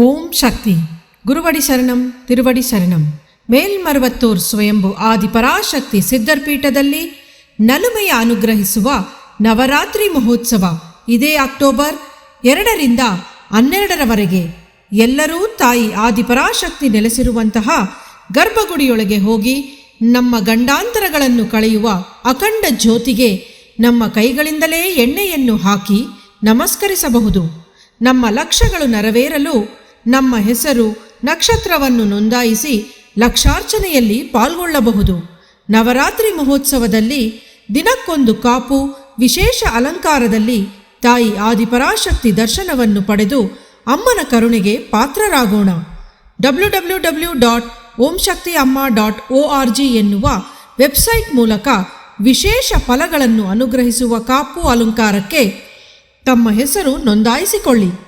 ಓಂ ಶಕ್ತಿ. ಗುರುವಡಿ ಶರಣಂ, ತಿರುವಡಿ ಶರಣಂ. ಮೇಲ್ಮರವತ್ತೂರ್ ಸ್ವಯಂಭು ಆದಿಪರಾಶಕ್ತಿ ಸಿದ್ಧರ್ಪೀಠದಲ್ಲಿ ನಲುಮೆಯ ಅನುಗ್ರಹಿಸುವ ನವರಾತ್ರಿ ಮಹೋತ್ಸವ ಇದೇ ಅಕ್ಟೋಬರ್ ಎರಡರಿಂದ ಹನ್ನೆರಡರವರೆಗೆ ಎಲ್ಲರೂ ತಾಯಿ ಆದಿಪರಾಶಕ್ತಿ ನೆಲೆಸಿರುವಂತಹ ಗರ್ಭಗುಡಿಯೊಳಗೆ ಹೋಗಿ ನಮ್ಮ ಗಂಡಾಂತರಗಳನ್ನು ಕಳೆಯುವ ಅಖಂಡ ಜ್ಯೋತಿಗೆ ನಮ್ಮ ಕೈಗಳಿಂದಲೇ ಎಣ್ಣೆಯನ್ನು ಹಾಕಿ ನಮಸ್ಕರಿಸಬಹುದು. ನಮ್ಮ ಲಕ್ಷ್ಯಗಳು ನೆರವೇರಲು ನಮ್ಮ ಹೆಸರು ನಕ್ಷತ್ರವನ್ನು ನೋಂದಾಯಿಸಿ ಲಕ್ಷಾರ್ಚನೆಯಲ್ಲಿ ಪಾಲ್ಗೊಳ್ಳಬಹುದು. ನವರಾತ್ರಿ ಮಹೋತ್ಸವದಲ್ಲಿ ದಿನಕ್ಕೊಂದು ಕಾಪು, ವಿಶೇಷ ಅಲಂಕಾರದಲ್ಲಿ ತಾಯಿ ಆದಿಪರಾಶಕ್ತಿ ದರ್ಶನವನ್ನು ಪಡೆದು ಅಮ್ಮನ ಕರುಣೆಗೆ ಪಾತ್ರರಾಗೋಣ. ಡಬ್ಲ್ಯೂ ಡಬ್ಲ್ಯೂ ಡಬ್ಲ್ಯೂ ಡಾಟ್ ಓಂ Amma dot O R G ಎನ್ನುವ ವೆಬ್ಸೈಟ್ ಮೂಲಕ ವಿಶೇಷ ಫಲಗಳನ್ನು ಅನುಗ್ರಹಿಸುವ ಕಾಪು ಅಲಂಕಾರಕ್ಕೆ ತಮ್ಮ ಹೆಸರು ನೋಂದಾಯಿಸಿಕೊಳ್ಳಿ.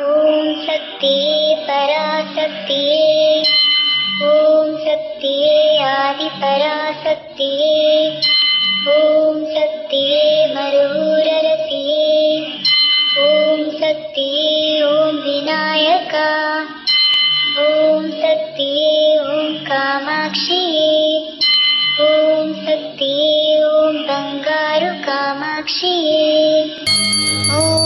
ॐ शक्तिये पराशक्तिये ॐ शक्तिये आदिपराशक्तिये ॐ शक्तिये मरुररसिये ॐ शक्तिये ॐ विनायका ॐ शक्तिये ॐ कामाक्षिये ॐ शक्तिये ॐ बङ्गारु कामाक्षिये ॐ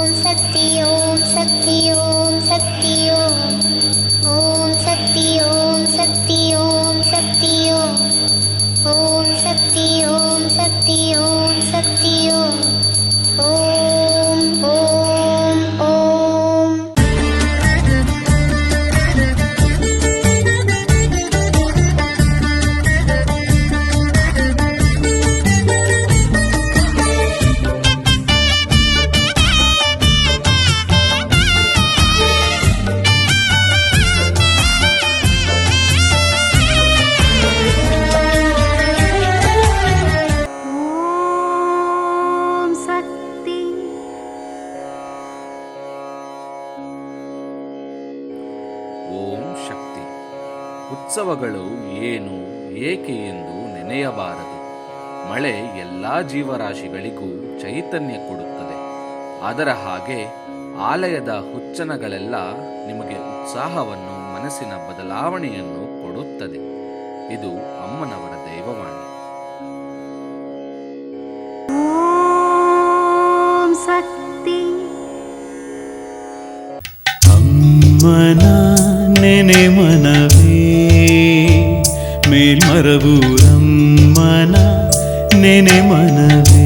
ಉತ್ಸವಗಳು ಏನು ಏಕೆ ಎಂದು ನೆನೆಯಬಾರದು. ಮಳೆ ಎಲ್ಲ ಜೀವರಾಶಿಗಳಿಗೂ ಚೈತನ್ಯ ಕೊಡುತ್ತದೆ. ಅದರ ಹಾಗೆ ಆಲಯದ ಹುಚ್ಚನಗಳೆಲ್ಲ ನಿಮಗೆ ಉತ್ಸಾಹವನ್ನು ಮನಸ್ಸಿನ ಬದಲಾವಣೆಯನ್ನು ಕೊಡುತ್ತದೆ. ಇದು ಅಮ್ಮನವರ ದೈವವಾಣಿ. ಅಮ್ಮನ ನೆನೆ ಮನ ಮನವೇ ಮೇಲ್ಮರಬೂರಮ್ಮನ ನೆನೆ ಮನವೇ